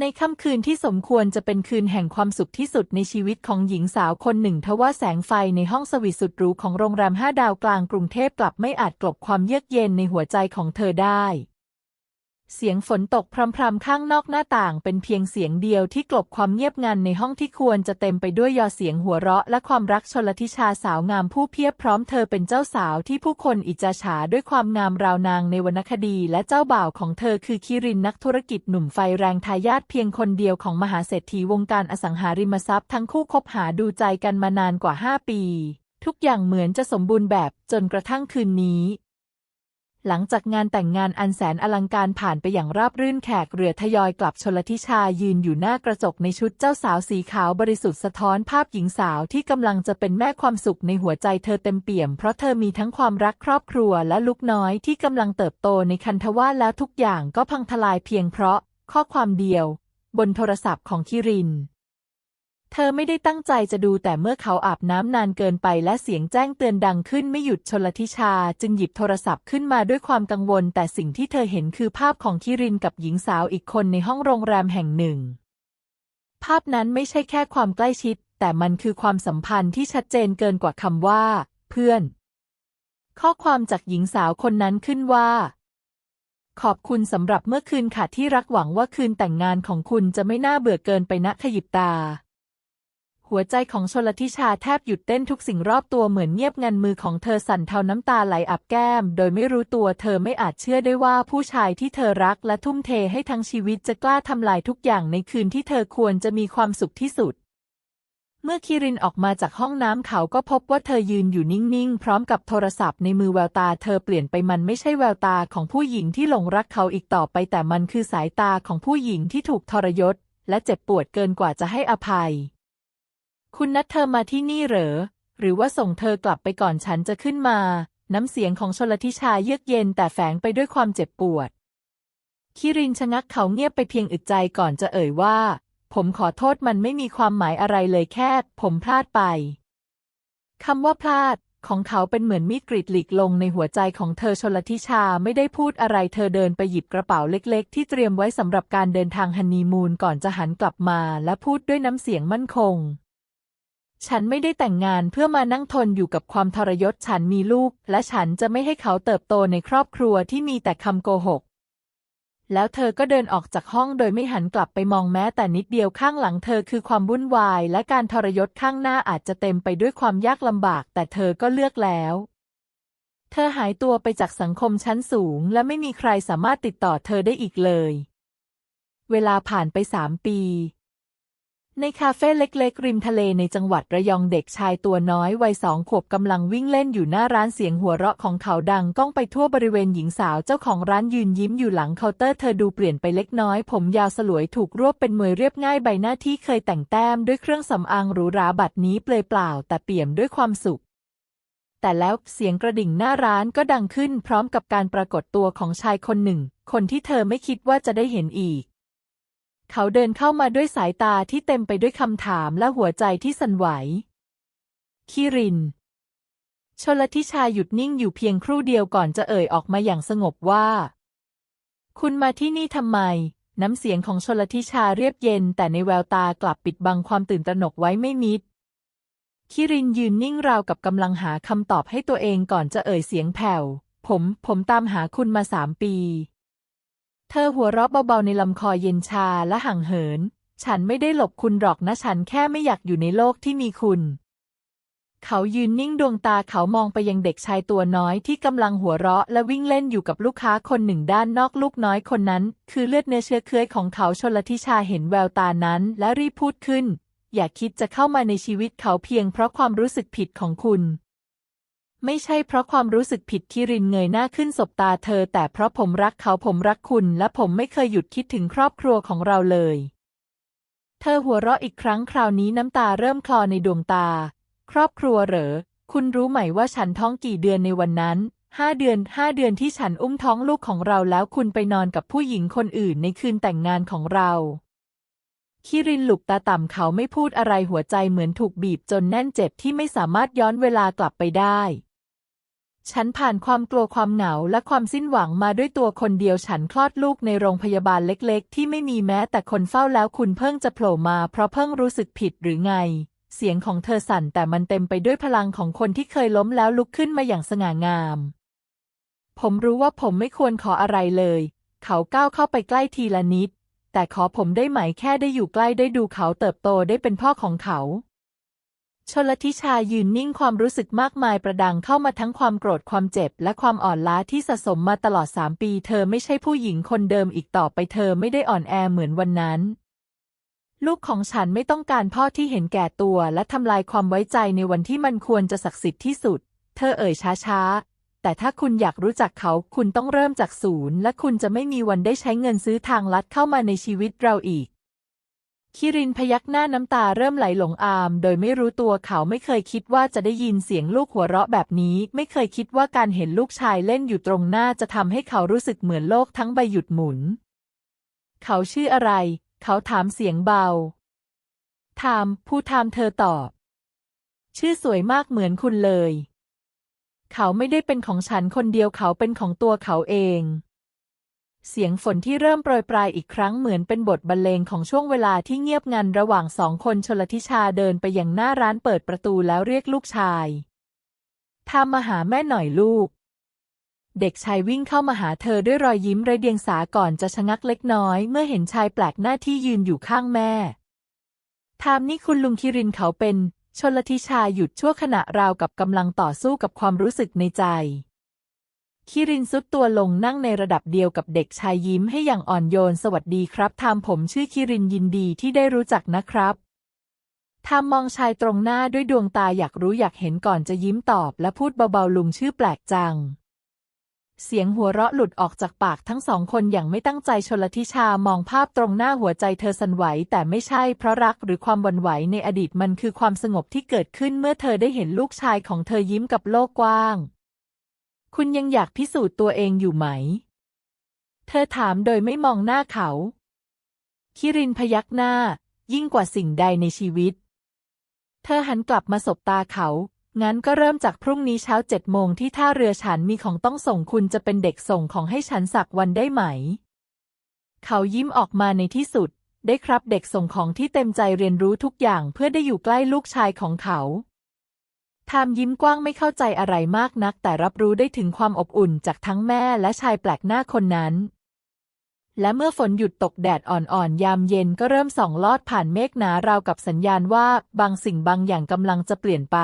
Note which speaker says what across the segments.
Speaker 1: ในค่ำคืนที่สมควรจะเป็นคืนแห่งความสุขที่สุดในชีวิตของหญิงสาวคนหนึ่งทว่าแสงไฟในห้องสวีทสุดหรูของโรงแรมห้าดาวกลางกรุงเทพกลับไม่อาจกลบความเยือกเย็นในหัวใจของเธอได้ เสียงฝนตกพรำๆข้างนอกหน้าต่างเป็นเพียงเสียงเดียวที่กลบความเงียบงันในห้องที่ควรจะเต็มไปด้วยยอเสียงหัวเราะ และความรักชลทิชาสาวงามผู้เพียบพร้อมเธอเป็นเจ้าสาวที่ผู้คนอิจฉาด้วยความงามราวนางในวรรณคดีและเจ้าบ่าวของเธอคือคิรินนักธุรกิจหนุ่มไฟแรงทายาทเพียงคนเดียวของมหาเศรษฐีวงการอสังหาริมทรัพย์ทั้งคู่คบหาดูใจกันมานานกว่า 5 ปี ทุกอย่างเหมือนจะสมบูรณ์แบบจนกระทั่งคืนนี้ หลังจากงานแต่งงานอันแสนอลังการผ่านไปอย่างราบรื่นแขกเรือทยอยกลับชลทิชายืนอยู่หน้ากระจกในชุดเจ้าสาวสีขาวบริสุทธิ์สะท้อนภาพหญิงสาวที่กำลังจะเป็นแม่ความสุขในหัวใจเธอเต็มเปี่ยม เพราะเธอมีทั้งความรักครอบครัวและลูกน้อยที่กำลังเติบโตในคันธว่าแล้วทุกอย่างก็พังทลายเพียงเพราะ ข้อความเดียว บนโทรศัพท์ของคิริน เธอไม่ได้ตั้งใจจะดูแต่เมื่อเขาอาบน้ำนานเกินไปและเสียงแจ้งเตือนดังขึ้นไม่หยุดชนลทิชา จึงหยิบโทรศัพท์ขึ้นมาด้วยความกังวล แต่สิ่งที่เธอเห็นคือภาพของคิรินกับหญิงสาวอีกคนในห้องโรงแรมแห่งหนึ่ง ภาพนั้นไม่ใช่แค่ความใกล้ชิด แต่มันคือความสัมพันธ์ที่ชัดเจนเกินกว่าคำว่า เพื่อน ข้อความจากหญิงสาวคนนั้นขึ้นว่าขอบคุณสำหรับเมื่อคืนค่ะที่รักหวังว่าคืนแต่งงานของคุณจะไม่น่าเบื่อเกินไปนะขยิบตา หัวใจของชลทิชาแทบหยุดเต้นทุกสิ่งรอบตัวเหมือนเงียบงันมือของเธอสั่นเทาน้ำตาไหลอับแก้ม โดยไม่รู้ตัวเธอไม่อาจเชื่อได้ว่าผู้ชายที่เธอรักและทุ่มเทให้ทั้งชีวิตจะกล้าทำลายทุกอย่างในคืนที่เธอควรจะมีความสุขที่สุด เมื่อคิรินออกมาจากห้องน้ำเขาก็พบว่าเธอยืนอยู่นิ่งๆ พร้อมกับโทรศัพท์ในมือแววตาเธอเปลี่ยนไปมันไม่ใช่แววตาของผู้หญิงที่หลงรักเขาอีกต่อไป แต่มันคือสายตาของผู้หญิงที่ถูกทรยศ และเจ็บปวดเกินกว่าจะให้อภัย คุณนัดเธอมาที่นี่เหรอ หรือว่าส่งเธอกลับไปก่อนฉันจะขึ้นมา น้ำเสียงของชลทิชาเยือกเย็นแต่แฝงไปด้วยความเจ็บปวด คิรินชะงักเขาเงียบไปเพียงอึดใจก่อนจะเอ่ยว่า ผมขอโทษมันไม่มีความหมายอะไรเลยแค่ ผมพลาดไปคำว่าพลาดของเขาเป็นเหมือนมีดกรีดหลีกลงในหัวใจของเธอชลทิชาไม่ได้พูดอะไรเธอเดินไปหยิบกระเป๋าเล็กๆ ที่เตรียมไว้สำหรับการเดินทางฮันนีมูนก่อนจะหันกลับมาและพูดด้วยน้ำเสียงมั่นคง ฉันไม่ได้แต่งงานเพื่อมานั่งทนอยู่กับความทรยศฉันมีลูก และฉันจะไม่ให้เขาเติบโตในครอบครัวที่มีแต่คำโกหก แล้วเธอก็เดินออกจากห้องโดยไม่หันกลับไปมองแม้แต่นิดเดียวข้างหลังเธอคือความวุ่นวาย และการทรยศข้างหน้าอาจจะเต็มไปด้วยความยากลำบาก แต่เธอก็เลือกแล้ว เธอหายตัวไปจากสังคมชั้นสูง และไม่มีใครสามารถติดต่อเธอได้อีกเลย เวลาผ่านไปสามปี ในคาเฟ่เล็กๆ ริมทะเลในจังหวัดระยองเด็กชายตัวน้อยวัยสองขวบกำลังวิ่งเล่นอยู่หน้าร้านเสียงหัวเราะของเขาดังก้องไปทั่วบริเวณหญิงสาวเจ้าของร้านยืนยิ้มอยู่หลังเคาน์เตอร์เธอดูเปลี่ยนไปเล็กน้อย ผมยาวสลวยถูกรวบเป็นมวยเรียบง่ายใบหน้าที่เคยแต่งแต้มด้วยเครื่องสำอางหรูหราบัดนี้เปลยเปล่า แต่เปี่ยมด้วยความสุขแต่แล้วเสียงกระดิ่งหน้าร้านก็ดังขึ้นพร้อมกับการปรากฏตัวของชายคนหนึ่ง คนที่เธอไม่คิดว่าจะได้เห็นอีก เขาเดินเข้ามาด้วยสายตาที่เต็มไปด้วยคำถามและหัวใจที่สั่นไหว คิริน ชลทิชาหยุดนิ่งอยู่เพียงครู่เดียวก่อนจะเอ่ยออกมาอย่างสงบว่า คุณมาที่นี่ทำไม น้ำเสียงของชลทิชาเรียบเย็น แต่ในแววตากลับปิดบังความตื่นตระหนกไว้ไม่มิด คิรินยืนนิ่งราวกับกำลังหาคำตอบให้ตัวเองก่อนจะเอ่ยเสียงแผ่ว ผม ผมตามหาคุณมาสามปี เธอหัวเราะเบาๆในลำคอเย็นชาและห่างเหิน ฉันไม่ได้หลบคุณหรอกนะฉันแค่ไม่อยากอยู่ในโลกที่มีคุณ เขายืนนิ่งดวงตาเขามองไปยังเด็กชายตัวน้อยที่กำลังหัวเราะและวิ่งเล่นอยู่กับลูกค้าคนหนึ่งด้านนอกลูกน้อยคนนั้น คือเลือดเนื้อเชื้อเคื้อของเขาชนลทิชาเห็นแววตานั้นและรีบพูดขึ้น อย่าคิดจะเข้ามาในชีวิตเขาเพียงเพราะความรู้สึกผิดของคุณ ไม่ใช่เพราะความรู้สึกผิดคิรินเงยหน้าขึ้นสบตาเธอ แต่เพราะผมรักเขาผมรักคุณ และผมไม่เคยหยุดคิดถึงครอบครัวของเราเลย เธอหัวเราะอีกครั้งคราวนี้น้ำตาเริ่มคลอในดวงตา ครอบครัวเหรอ คุณรู้ไหมว่าฉันท้องกี่เดือนในวันนั้นห้าเดือนห้าเดือนที่ฉันอุ้มท้องลูกของเราแล้วคุณไปนอนกับผู้หญิงคนอื่นในคืนแต่งงานของเราคิรินหลุกตาต่ำเขาไม่พูดอะไรหัวใจเหมือนถูกบีบจนแน่นเจ็บที่ไม่สามารถย้อนเวลากลับไปได้ ฉันผ่านความกลัวความเหงาและความสิ้นหวังมาด้วยตัวคนเดียวฉันคลอดลูกในโรงพยาบาลเล็กๆ ที่ไม่มีแม้แต่คนเฝ้าแล้วคุณเพิ่งจะโผล่มาเพราะเพิ่งรู้สึกผิดหรือไง เสียงของเธอสั่นแต่มันเต็มไปด้วยพลังของคนที่เคยล้มแล้วลุกขึ้นมาอย่างสง่างาม ผมรู้ว่าผมไม่ควรขออะไรเลย เขาก้าวเข้าไปใกล้ทีละนิด แต่ขอผมได้ไหมแค่ได้อยู่ใกล้ได้ดูเขาเติบโตได้เป็นพ่อของเขา ชนลทิชายืนนิ่งความรู้สึกมากมายประดังเข้ามาทั้งความโกรธความเจ็บ และความอ่อนล้าที่สะสมมาตลอดสามปี เธอไม่ใช่ผู้หญิงคนเดิมอีกต่อไปเธอไม่ได้อ่อนแอเหมือนวันนั้น ลูกของฉันไม่ต้องการพ่อที่เห็นแก่ตัว และทำลายความไว้ใจในวันที่มันควรจะศักดิ์สิทธิ์ที่สุด เธอเอ่ยช้าๆ แต่ถ้าคุณอยากรู้จักเขาคุณต้องเริ่มจากศูนย์ และคุณจะไม่มีวันได้ใช้เงินซื้อทางลัดเข้ามาในชีวิตเราอีก คิรินพยักหน้าน้ำตาเริ่มไหลหลงอาม โดยไม่รู้ตัวเขาไม่เคยคิดว่าจะได้ยินเสียงลูกหัวเราะแบบนี้ ไม่เคยคิดว่าการเห็นลูกชายเล่นอยู่ตรงหน้าจะทำให้เขารู้สึกเหมือนโลกทั้งใบหยุดหมุน เขาชื่ออะไร เขาถามเสียงเบาถามผู้ถามเธอตอบ ชื่อสวยมากเหมือนคุณเลย เขาไม่ได้เป็นของฉันคนเดียวเขาเป็นของตัวเขาเอง เสียงฝนที่เริ่มโปรยปลายอีกครั้งเหมือนเป็นบทบรรเลงของช่วงเวลาที่เงียบงันระหว่างสองคนชลทิชาเดินไปยังหน้าร้านเปิดประตูแล้วเรียกลูกชายทำมาหาแม่หน่อยลูก เด็กชายวิ่งเข้ามาหาเธอด้วยรอยยิ้มไรเดียงสาก่อนจะชะงักเล็กน้อยเมื่อเห็นชายแปลกหน้าที่ยืนอยู่ข้างแม่ ทามนี่คุณลุงคิรินเขาเป็นชนลทิชาหยุดชั่วขณะราวกับกำลังต่อสู้กับความรู้สึกในใจ คิรินซุดตัวลงนั่งในระดับเดียวกับเด็กชายยิ้มให้อย่างอ่อนโยนสวัสดีครับทามผมชื่อคิรินยินดีที่ได้รู้จักนะครับทามมองชายตรงหน้าด้วยดวงตาอยากรู้อยากเห็นก่อนจะยิ้มตอบและพูดเบาๆลุงชื่อแปลกจัง เสียงหัวเราะหลุดออกจากปากทั้งสองคนอย่างไม่ตั้งใจชนลทิชามองภาพตรงหน้าหัวใจเธอสั่นไหว แต่ไม่ใช่เพราะรักหรือความวั่นไหวในอดีตมันคือความสงบที่เกิดขึ้นเมื่อเธอได้เห็นลูกชายของเธอยิ้มกับโลกกว้าง คุณยังอยากพิสูจน์ตัวเองอยู่ไหม เธอถามโดยไม่มองหน้าเขา คิรินพยักหน้า ยิ่งกว่าสิ่งใดในชีวิต เธอหันกลับมาสบตาเขา งั้นก็เริ่มจากพรุ่งนี้เช้าเจ็ดโมงที่ท่าเรือฉันมีของต้องส่งคุณจะเป็นเด็กส่งของให้ฉันสักวันได้ไหม เขายิ้มออกมาในที่สุด ได้ครับเด็กส่งของที่เต็มใจเรียนรู้ทุกอย่างเพื่อได้อยู่ใกล้ลูกชายของเขา ทามยิ้มกว้างไม่เข้าใจอะไรมากนัก แต่รับรู้ได้ถึงความอบอุ่นจากทั้งแม่และชายแปลกหน้าคนนั้น และเมื่อฝนหยุดตกแดดอ่อนๆ ยามเย็นก็เริ่มส่องลอดผ่านเมฆหนาราวกับสัญญาณว่าบางสิ่งบางอย่างกำลังจะเปลี่ยนไป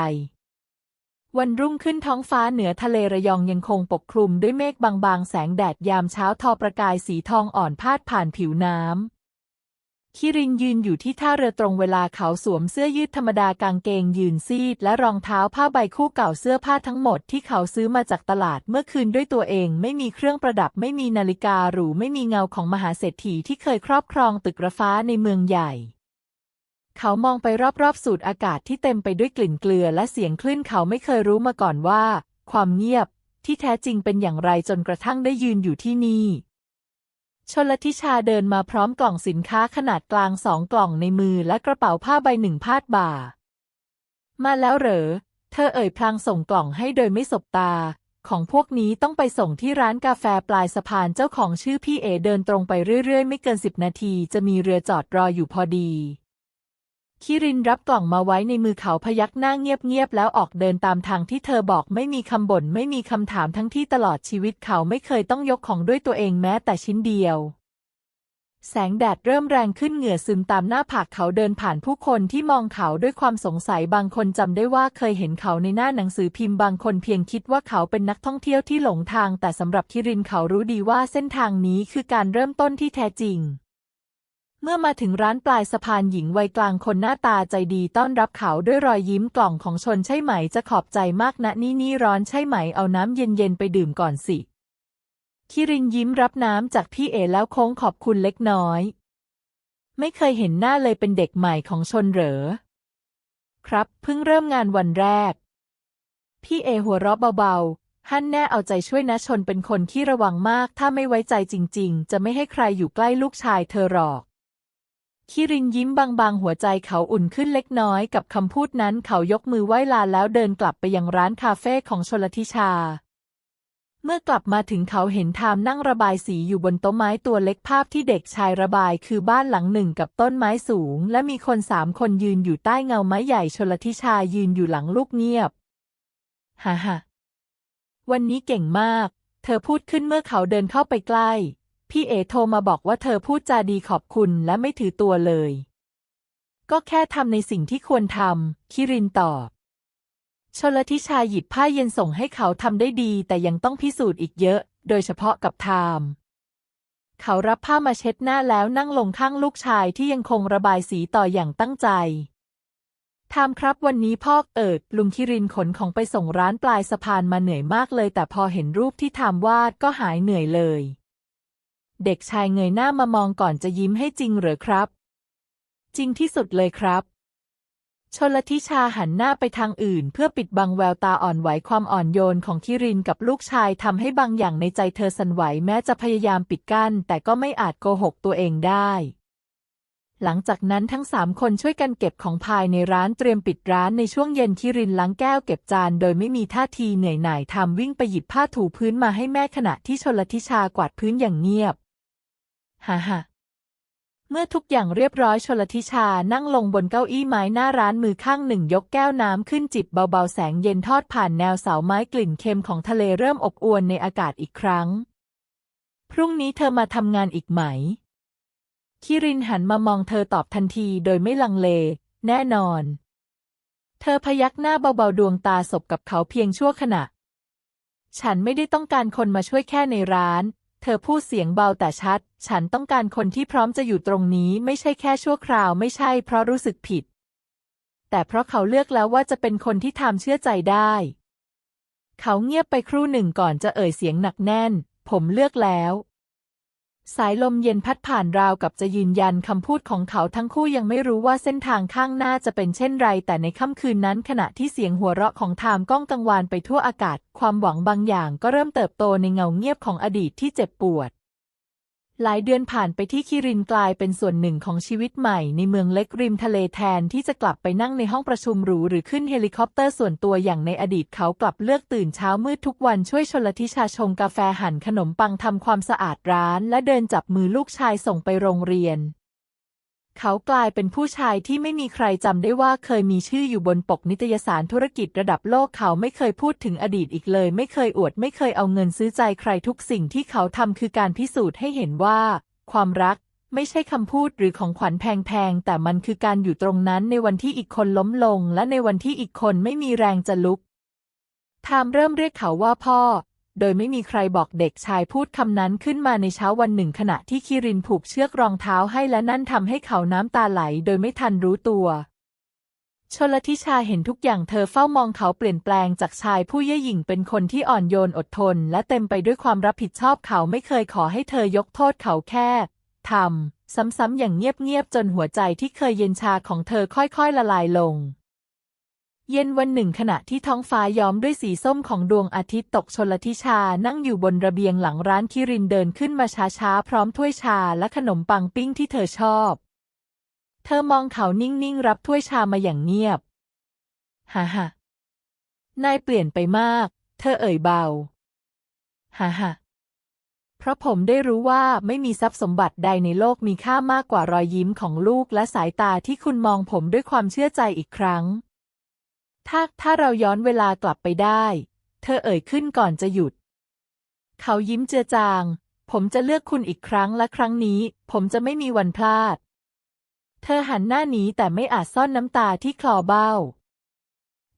Speaker 1: วันรุ่งขึ้นท้องฟ้าเหนือทะเลระยองยังคงปกคลุมด้วยเมฆบางๆ แสงแดดยามเช้าทอประกายสีทองอ่อนพาดผ่านผิวน้ำ คิรินยืนอยู่ที่ท่าเรือตรงเวลาเขาสวมเสื้อยืดธรรมดากางเกงยืนซีด และรองเท้าผ้าใบคู่เก่าเสื้อผ้าทั้งหมดที่เขาซื้อมาจากตลาดเมื่อคืนด้วยตัวเอง ไม่มีเครื่องประดับไม่มีนาฬิกาหรูไม่มีเงาของมหาเศรษฐีที่เคยครอบครองตึกระฟ้าในเมืองใหญ่ เขามองไปรอบๆสูดอากาศที่เต็มไปด้วยกลิ่นเกลือและเสียงคลื่นเขาไม่เคยรู้มาก่อนว่า ความเงียบที่แท้จริงเป็นอย่างไรจนกระทั่งได้ยืนอยู่ที่นี่ ชนลทิชาเดินมาพร้อมกล่องสินค้าขนาดกลางสองกล่องในมือและกระเป๋าผ้าใบหนึ่งพาดบ่า มาแล้วเหรอ เธอเอ่ยพลางส่งกล่องให้โดยไม่สบตา ของพวกนี้ต้องไปส่งที่ร้านกาแฟปลายสะพานเจ้าของชื่อพี่เอเดินตรงไปเรื่อยๆ ไม่เกินสิบนาทีจะมีเรือจอดรออยู่พอดี คิรินรับกล่องมาไว้ในมือเขาพยักหน้าเงียบๆแล้วออกเดินตามทางที่เธอบอกไม่มีคำบ่นไม่มีคำถามทั้งที่ตลอดชีวิตเขาไม่เคยต้องยกของด้วยตัวเองแม้แต่ชิ้นเดียว แสงแดดเริ่มแรงขึ้นเหงื่อซึมตามหน้าผากเขาเดินผ่านผู้คนที่มองเขาด้วยความสงสัยบางคนจำได้ว่าเคยเห็นเขาในหน้าหนังสือพิมพ์บางคนเพียงคิดว่าเขาเป็นนักท่องเที่ยวที่หลงทาง แต่สำหรับคิรินเขารู้ดีว่าเส้นทางนี้คือการเริ่มต้นที่แท้จริง เมื่อมาถึงร้านปลายสะพานหญิงวัยกลางคนหน้าตาใจดีต้อนรับเขาด้วยรอยยิ้มกล่องของชนใช่ไหมจะขอบใจมากนะนี่นี่ร้อนใช่ไหมเอาน้ำเย็นๆไปดื่มก่อนสิ คิรินยิ้มรับน้ำจากพี่เอแล้วโค้งขอบคุณเล็กน้อย ไม่เคยเห็นหน้าเลยเป็นเด็กใหม่ของชนเหรอ ครับเพิ่งเริ่มงานวันแรก พี่เอหัวเราะเบาๆฮั่นแน่เอาใจช่วยนะชนเป็นคนที่ระวังมาก ถ้าไม่ไว้ใจจริง ๆ จะไม่ให้ใครอยู่ใกล้ลูกชายเธอหรอก คิรินยิ้มบางๆ หัวใจเขาอุ่นขึ้นเล็กน้อยกับคำพูดนั้นเขายกมือไหว้ลาแล้วเดินกลับไปยังร้านคาเฟ่ของชลทิชา เมื่อกลับมาถึงเขาเห็นทามนั่งระบายสีอยู่บนโต๊ะไม้ตัวเล็กภาพที่เด็กชายระบายคือบ้านหลังหนึ่งกับต้นไม้สูง และมีคนสามคนยืนอยู่ใต้เงาไม้ใหญ่ชลทิชายืนอยู่หลังลูกเงียบฮ่าฮ่าวันนี้เก่งมาก เธอพูดขึ้นเมื่อเขาเดินเข้าไปใกล้ พี่เอโทรมาบอกว่าเธอพูดจาดีขอบคุณและไม่ถือตัวเลย ก็แค่ทำในสิ่งที่ควรทำคิรินตอบ ชลทิชาหยิบผ้าเย็นส่งให้เขาทำได้ดี แต่ยังต้องพิสูจน์อีกเยอะ โดยเฉพาะกับไทามเขารับผ้ามาเช็ดหน้าแล้วนั่งลงข้างลูกชายที่ยังคงระบายสีต่ออย่างตั้งใจไทามครับวันนี้พ่อเอิดลุงคิรินขนของไปส่งร้านปลายสะพานมาเหนื่อยมากเลย แต่พอเห็นรูปที่ไทามวาดก็หายเหนื่อยเลย เด็กชายเงยหน้ามามองก่อนจะยิ้มให้จริงเหรอครับ จริงที่สุดเลยครับชนลทิชาหันหน้าไปทางอื่น เพื่อปิดบังแววตาอ่อนไหวความอ่อนโยนของคิรินกับลูกชายทำให้บางอย่างในใจเธอสั่นไหวแม้จะพยายามปิดกั้น แต่ก็ไม่อาจโกหกตัวเองได้หลังจากนั้นทั้งสามคนช่วยกันเก็บของภายในร้านเตรียมปิดร้านในช่วงเย็นคิรินล้างแก้วเก็บจานโดยไม่มีท่าทีเหนื่อยหน่ายทำวิ่งไปหยิบผ้าถูพื้นมาให้แม่ขณะที่ชนลทิชากวาดพื้นอย่างเงียบ ฮ่าฮ่าเมื่อทุกอย่างเรียบร้อยชลทิชานั่งลงบนเก้าอี้ไม้หน้าร้านมือข้างหนึ่งยกแก้วน้ำขึ้นจิบเบาๆแสงเย็นทอดผ่านแนวเสาไม้กลิ่นเค็มของทะเลเริ่มอบอวลในอากาศอีกครั้ง พรุ่งนี้เธอมาทำงานอีกไหม คิรินหันมามองเธอตอบทันทีโดยไม่ลังเล แน่นอน เธอพยักหน้าเบาๆดวงตาสบกับเขาเพียงชั่วขณะ ฉันไม่ได้ต้องการคนมาช่วยแค่ในร้าน เธอพูดเสียงเบาแต่ชัด ฉันต้องการคนที่พร้อมจะอยู่ตรงนี้ไม่ใช่แค่ชั่วคราวไม่ใช่เพราะรู้สึกผิด แต่เพราะเขาเลือกแล้วว่าจะเป็นคนที่ทำเชื่อใจได้ เขาเงียบไปครู่หนึ่งก่อนจะเอ่ยเสียงหนักแน่น ผมเลือกแล้ว สายลมเย็นพัดผ่านราวกับจะยืนยันคำพูดของเขาทั้งคู่ยังไม่รู้ว่าเส้นทางข้างหน้าจะเป็นเช่นไร แต่ในค่ำคืนนั้นขณะที่เสียงหัวเราะของไทม์ก้องกังวานไปทั่วอากาศ ความหวังบางอย่างก็เริ่มเติบโตในเงาเงียบของอดีตที่เจ็บปวด หลายเดือนผ่านไปที่คิรินกลายเป็นส่วนหนึ่งของชีวิตใหม่ในเมืองเล็กริมทะเลแทนที่จะกลับไปนั่งในห้องประชุมหรูหรือขึ้นเฮลิคอปเตอร์ส่วนตัวอย่างในอดีตเขากลับเลือกตื่นเช้ามืดทุกวันช่วยชลทิชาชงกาแฟหั่นขนมปังทำความสะอาดร้าน และเดินจับมือลูกชายส่งไปโรงเรียน เขากลายเป็นผู้ชายที่ไม่มีใครจำได้ว่าเคยมีชื่ออยู่บนปกนิตยสารธุรกิจระดับโลกเขาไม่เคยพูดถึงอดีตอีกเลย ไม่เคยอวดไม่เคยเอาเงินซื้อใจใครทุกสิ่งที่เขาทำคือการพิสูจน์ให้เห็นว่า ความรักไม่ใช่คำพูดหรือของขวัญแพงๆ แต่มันคือการอยู่ตรงนั้นในวันที่อีกคนล้มลง และในวันที่อีกคนไม่มีแรงจะลุกไทม์เริ่มเรียกเขาว่าพ่อ โดยไม่มีใครบอกเด็กชายพูดคำนั้นขึ้นมาในเช้าวันหนึ่งขณะที่คิรินผูกเชือกรองเท้าให้และนั่นทำให้เขาน้ำตาไหลโดยไม่ทันรู้ตัวชลทิชาเห็นทุกอย่างเธอเฝ้ามองเขาเปลี่ยนแปลงจากชายผู้เย่อหยิ่งเป็นคนที่อ่อนโยนอดทน และเต็มไปด้วยความรับผิดชอบเขาไม่เคยขอให้เธอยกโทษเขาแค่ทำซ้ำๆอย่างเงียบๆจนหัวใจที่เคยเย็นชาของเธอค่อยๆละลายลง เย็นวันหนึ่งขณะที่ท้องฟ้าย้อมด้วยสีส้มของดวงอาทิตย์ตกชนลทิชานั่งอยู่บนระเบียงหลังร้านคิรินเดินขึ้นมาช้าๆ พร้อมถ้วยชาและขนมปังปิ้งที่เธอชอบ เธอมองเขานิ่งๆ รับถ้วยชามาอย่างเงียบ ฮ่าฮ่านายเปลี่ยนไปมาก เธอเอ่ยเบา ฮ่าฮ่าเพราะผมได้รู้ว่าไม่มีทรัพย์สมบัติใดในโลกมีค่ามากกว่ารอยยิ้มของลูกและสายตาที่คุณมองผมด้วยความเชื่อใจอีกครั้ง ถ้าถ้าเราย้อนเวลากลับไปได้ เธอเอ่ยขึ้นก่อนจะหยุด เขายิ้มเจือจาง ผมจะเลือกคุณอีกครั้งและครั้งนี้ ผมจะไม่มีวันพลาด เธอหันหน้าหนีแต่ไม่อาจซ่อนน้ำตาที่คลอเบ้า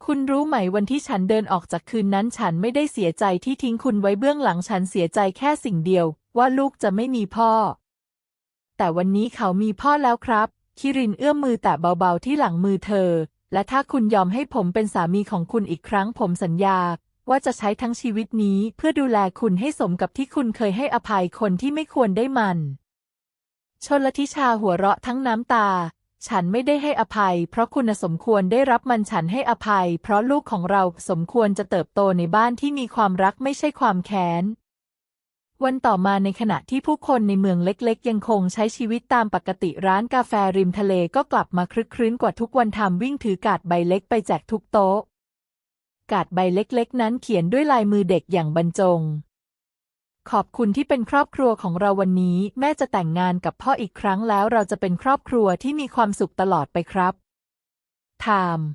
Speaker 1: คุณรู้ไหมวันที่ฉันเดินออกจากคืนนั้น ฉันไม่ได้เสียใจที่ทิ้งคุณไว้เบื้องหลังฉันเสียใจแค่สิ่งเดียว ว่าลูกจะไม่มีพ่อ แต่วันนี้เขามีพ่อแล้วครับ คิรินเอื้อมมือแตะเบาๆที่หลังมือเธอ และถ้าคุณยอมให้ผมเป็นสามีของคุณอีกครั้งผมสัญญา ว่าจะใช้ทั้งชีวิตนี้เพื่อดูแลคุณให้สมกับที่คุณเคยให้อภัยคนที่ไม่ควรได้มัน ชนลทิชาหัวเราะทั้งน้ำตา ฉันไม่ได้ให้อภัย เพราะคุณสมควรได้รับมันฉันให้อภัย เพราะลูกของเราสมควรจะเติบโตในบ้านที่มีความรักไม่ใช่ความแค้น วันต่อมาในขณะที่ผู้คนในเมืองเล็กๆ ยังคงใช้ชีวิตตามปกติร้านกาแฟริมทะเลก็กลับมาคลึกครื้นกว่าทุกวันทำวิ่งถือกาดใบเล็กไปแจกทุกโต๊ะ กาดใบเล็กๆ นั้นเขียนด้วยลายมือเด็กอย่างบรรจง ขอบคุณที่เป็นครอบครัวของเราวันนี้ แม่จะแต่งงานกับพ่ออีกครั้งแล้วเราจะเป็นครอบครัวที่มีความสุขตลอดไปครับไทม์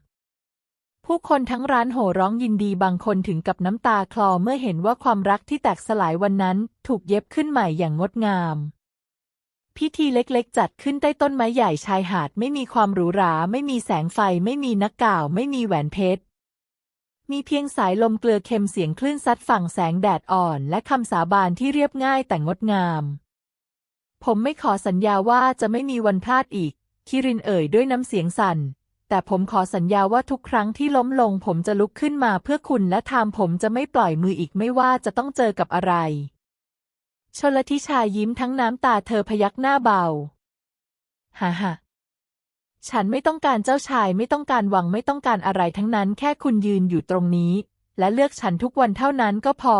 Speaker 1: ผู้คนทั้งร้านโห่ร้องยินดีบางคนถึงกับน้ำตาคลอเมื่อเห็นว่าความรักที่แตกสลายวันนั้นถูกเย็บขึ้นใหม่อย่างงดงาม พิธีเล็กๆ จัดขึ้นใต้ต้นไม้ใหญ่ชายหาดไม่มีความหรูหราไม่มีแสงไฟไม่มีนักกล่าวไม่มีแหวนเพชร มีเพียงสายลมเกลือเค็มเสียงคลื่นซัดฝั่งแสงแดดอ่อน และคำสาบานที่เรียบง่ายแต่งดงาม ผมไม่ขอสัญญาว่าจะไม่มีวันพลาดอีกคิรินเอ่ยด้วยน้ำเสียงสั่น แต่ผมขอสัญญาว่าทุกครั้งที่ล้มลงผมจะลุกขึ้นมาเพื่อคุณและทามผมจะไม่ปล่อยมืออีกไม่ว่าจะต้องเจอกับอะไร ชลทิชายิ้มทั้งน้ำตาเธอพยักหน้าเบา ฮ่าฮ่าฉันไม่ต้องการเจ้าชายไม่ต้องการหวังไม่ต้องการอะไรทั้งนั้น แค่คุณยืนอยู่ตรงนี้ และเลือกฉันทุกวันเท่านั้นก็พอ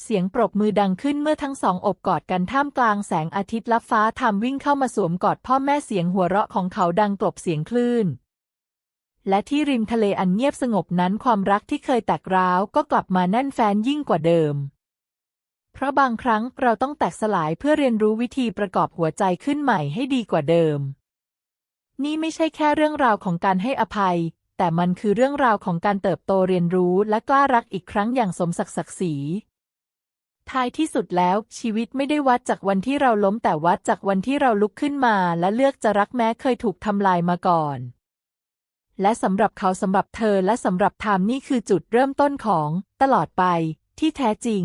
Speaker 1: เสียงปรบมือดังขึ้นเมื่อทั้งสองอบกอดกันท่ามกลางแสงอาทิตย์ลับฟ้าทำวิ่งเข้ามาสวมกอดพ่อแม่เสียงหัวเราะของเขาดังกลบเสียงคลื่น และที่ริมทะเลอันเงียบสงบนั้นความรักที่เคยแตกร้าวก็กลับมาแน่นแฟนยิ่งกว่าเดิม เพราะบางครั้งเราต้องแตกสลายเพื่อเรียนรู้วิธีประกอบหัวใจขึ้นใหม่ให้ดีกว่าเดิม นี่ไม่ใช่แค่เรื่องราวของการให้อภัย แต่มันคือเรื่องราวของการเติบโตเรียนรู้และกล้ารักอีกครั้งอย่างสมศักดิ์ศักดิ์ศรี ท้ายที่สุดแล้วชีวิตไม่ได้วัดจากวันที่เราล้มแต่วัดจากวันที่เราลุกขึ้นมา และเลือกจะรักแม้เคยถูกทำลายมาก่อน และสำหรับเขาสำหรับเธอและสำหรับไทม์นี่คือจุดเริ่มต้นของตลอดไปที่แท้จริง